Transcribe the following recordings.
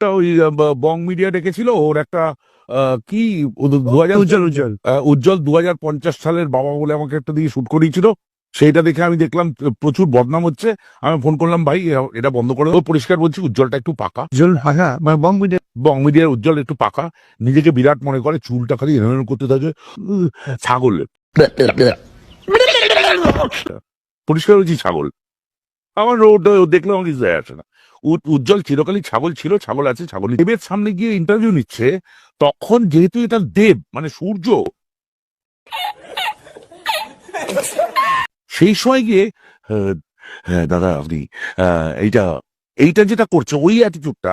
একটা ওই বং মিডিয়া ডেকেছিল ওর একটা কি দু হাজার উজ্জ্বল উজ্জ্বল। উজ্জ্বল দু হাজার পঞ্চাশ সালের বাবা বলে আমাকে একটা দিয়ে শুট করিয়েছিল সেইটা দেখে আমি দেখলাম প্রচুর বদনাম হচ্ছে আমি ফোন করলাম ভাই এটা বন্ধ করে পরিষ্কার বলছি উজ্জ্বলটা একটু পাকা। উজ্জ্বল হাগা মানে বং মিডিয়া বং মিডিয়ার উজ্জ্বল একটু পাকা নিজেকে বিরাট মনে করে চুলটা খালি এরম করতে থাকে উহ, ছাগল। পরিষ্কার হয়েছি ছাগল। আমার ওটা দেখলে আমার কিছু যায় আসে না। উজ্জ্বল চিরকালই ছাগল ছিল, ছাগল আছে, ছাগল দেবের সামনে গিয়ে ইন্টারভিউ নিচ্ছে, তখন যেহেতু এটা দেব মানে সূর্য, সেই সময় গিয়ে হ্যাঁ দাদা, আপনি এইটা এইটা যেটা করছে, ওই অ্যাটিটিউডটা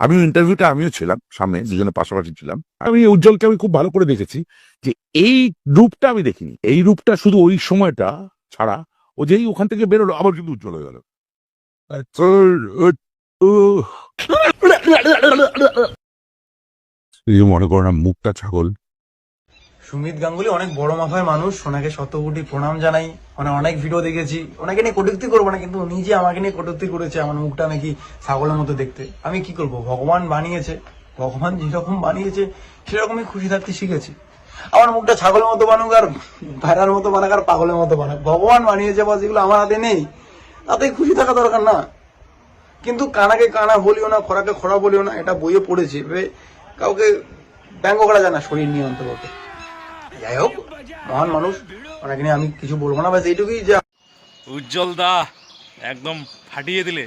আমি ইন্টারভিউটা আমিও ছিলাম সামনে দুজনে পাশাপাশি ছিলাম। আমি উজ্জ্বলকে আমি খুব ভালো করে দেখেছি যে, এই রূপটা আমি দেখিনি। এই রূপটা শুধু ওই সময়টা ছাড়া, ও যেই ওখান থেকে বেরোলো, আবার কিন্তু উজ্জ্বল হয়ে গেল। মনে করো না মুখটা ছাগল। সুমিত গাঙ্গুলি অনেক বড় মাথার মানুষ, ওনাকে শত প্রণাম জানাই। মানে অনেক ভিডিও দেখেছি। ওনাকে নিয়ে কটূক্তি করব না, কিন্তু যে আমাকে নিয়ে কটূক্তি করেছে, আমার মুখটা নাকি ছাগলের মতো দেখতে। আমি কি করব? ভগবান বানিয়েছে। ভগবান যেরকম বানিয়েছে, সেরকমই খুশি থাকতে শিখেছি। আমার মুখটা ছাগলের মতো বানুক আর ভেড়ার মতো বানাক আর পাগলের মতো বানাক। ভগবান বানিয়েছে বা যেগুলো আমার হাতে নেই। তাতে খুশি থাকা দরকার না। কিন্তু কানাকে কানা বলিও না খরাকে খরা বলিও না, এটা বইয়ে পড়েছে কাউকে ব্যঙ্গ করা যায় না শরীর নিয়ে অন্তত যাই হোক, মহান মানুষ, ওনাকে নিয়ে আমি কিছু বলব না, ব্যাস এইটুকুই যা। উজ্জ্বল দা একদম ফাটিয়ে দিলে।